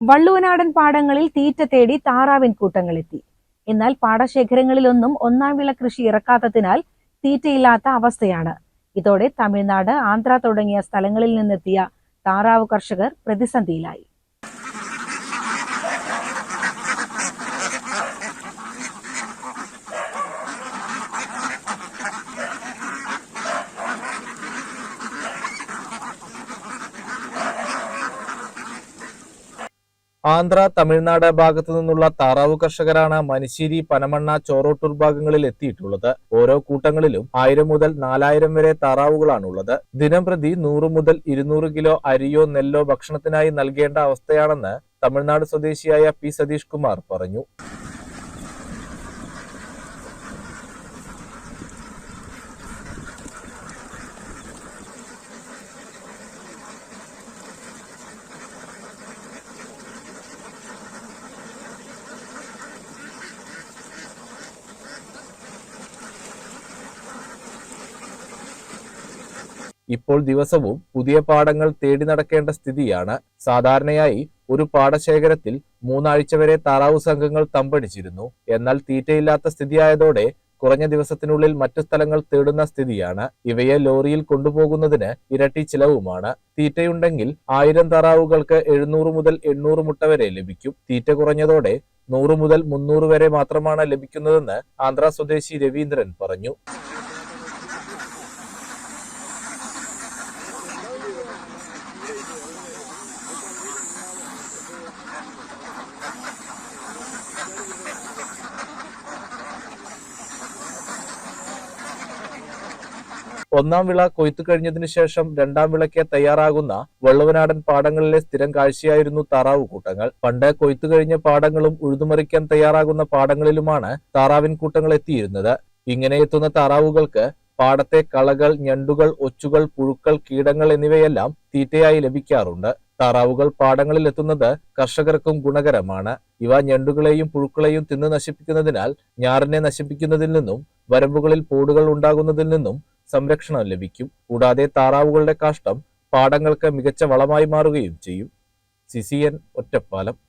വള്ളുവനാടൻ പാടങ്ങളിൽ തീറ്റ തേടി താറാവിൻ കൂട്ടങ്ങളെത്തി. എന്നാൽ പാടശേഖരങ്ങളിലൊന്നും ഒന്നാം വിള കൃഷി ഇറക്കാത്തതിനാൽ തീറ്റയില്ലാത്ത അവസ്ഥയാണ്. ഇതോടെ തമിഴ്നാട് ആന്ധ്ര തുടങ്ങിയ സ്ഥലങ്ങളിൽ നിന്നെത്തിയ താറാവ് കർഷകർ പ്രതിസന്ധിയിലായി. ആന്ധ്ര തമിഴ്നാട് ഭാഗത്തു നിന്നുള്ള താറാവ് കർഷകരാണ് മനിശ്ശേരി പനമണ്ണ ചോറോട്ടൂർ ഭാഗങ്ങളിൽ എത്തിയിട്ടുള്ളത്. ഓരോ കൂട്ടങ്ങളിലും ആയിരം മുതൽ നാലായിരം വരെ താറാവുകളാണുള്ളത്. ദിനം പ്രതി നൂറ് മുതൽ ഇരുന്നൂറ് കിലോ അരിയോ നെല്ലോ ഭക്ഷണത്തിനായി നൽകേണ്ട അവസ്ഥയാണെന്ന് തമിഴ്നാട് സ്വദേശിയായ പി സതീഷ് കുമാർ പറഞ്ഞു. ഇപ്പോൾ ദിവസവും പുതിയ പാഠങ്ങൾ തേടി നടക്കേണ്ട സ്ഥിതിയാണ്. സാധാരണയായി ഒരു പാടശേഖരത്തിൽ മൂന്നാഴ്ച വരെ താറാവ് സംഘങ്ങൾ തമ്പടിച്ചിരുന്നു. എന്നാൽ തീറ്റയില്ലാത്ത സ്ഥിതിയായതോടെ കുറഞ്ഞ ദിവസത്തിനുള്ളിൽ മറ്റു സ്ഥലങ്ങൾ തേടുന്ന സ്ഥിതിയാണ്. ഇവയെ ലോറിയിൽ കൊണ്ടുപോകുന്നതിന് ഇരട്ടി ചിലവുമാണ്. തീറ്റയുണ്ടെങ്കിൽ ആയിരം താറാവുകൾക്ക് എഴുന്നൂറ് മുതൽ എണ്ണൂറ് മുട്ട വരെ ലഭിക്കും. തീറ്റ കുറഞ്ഞതോടെ നൂറ് മുതൽ മുന്നൂറ് വരെ മാത്രമാണ് ലഭിക്കുന്നതെന്ന് ആന്ധ്ര സ്വദേശി രവീന്ദ്രൻ പറഞ്ഞു. ഒന്നാം വിള കൊയ്ത്തു കഴിഞ്ഞതിനു ശേഷം രണ്ടാം വിളയ്ക്ക് തയ്യാറാകുന്ന വെള്ളവനാടൻ പാടങ്ങളിലെ സ്ഥിരം കാഴ്ചയായിരുന്നു താറാവ് കൂട്ടങ്ങൾ. പണ്ട് കൊയ്ത്തു കഴിഞ്ഞ പാടങ്ങളും ഉഴുതുമറിക്കാൻ തയ്യാറാകുന്ന പാടങ്ങളിലുമാണ് താറാവിൻ കൂട്ടങ്ങൾ എത്തിയിരുന്നത്. ഇങ്ങനെ എത്തുന്ന താറാവുകൾക്ക് പാടത്തെ കളകൾ ഞണ്ടുകൾ ഒച്ചുകൾ പുഴുക്കൾ കീടങ്ങൾ എന്നിവയെല്ലാം തീറ്റയായി ലഭിക്കാറുണ്ട്. താറാവുകൾ പാടങ്ങളിൽ എത്തുന്നത് കർഷകർക്കും ഗുണകരമാണ്. ഇവ ഞണ്ടുകളെയും പുഴുക്കളെയും തിന്നു നശിപ്പിക്കുന്നതിനാൽ ഞാറിനെ നശിപ്പിക്കുന്നതിൽ നിന്നും വരമ്പുകളിൽ പോടുകൾ ഉണ്ടാകുന്നതിൽ നിന്നും സംരക്ഷണം ലഭിക്കും. കൂടാതെ താറാവുകളുടെ കാഷ്ടം പാടങ്ങൾക്ക് മികച്ച വളമായി മാറുകയും ചെയ്യും. സിസിയൻ ഒറ്റപ്പാലം.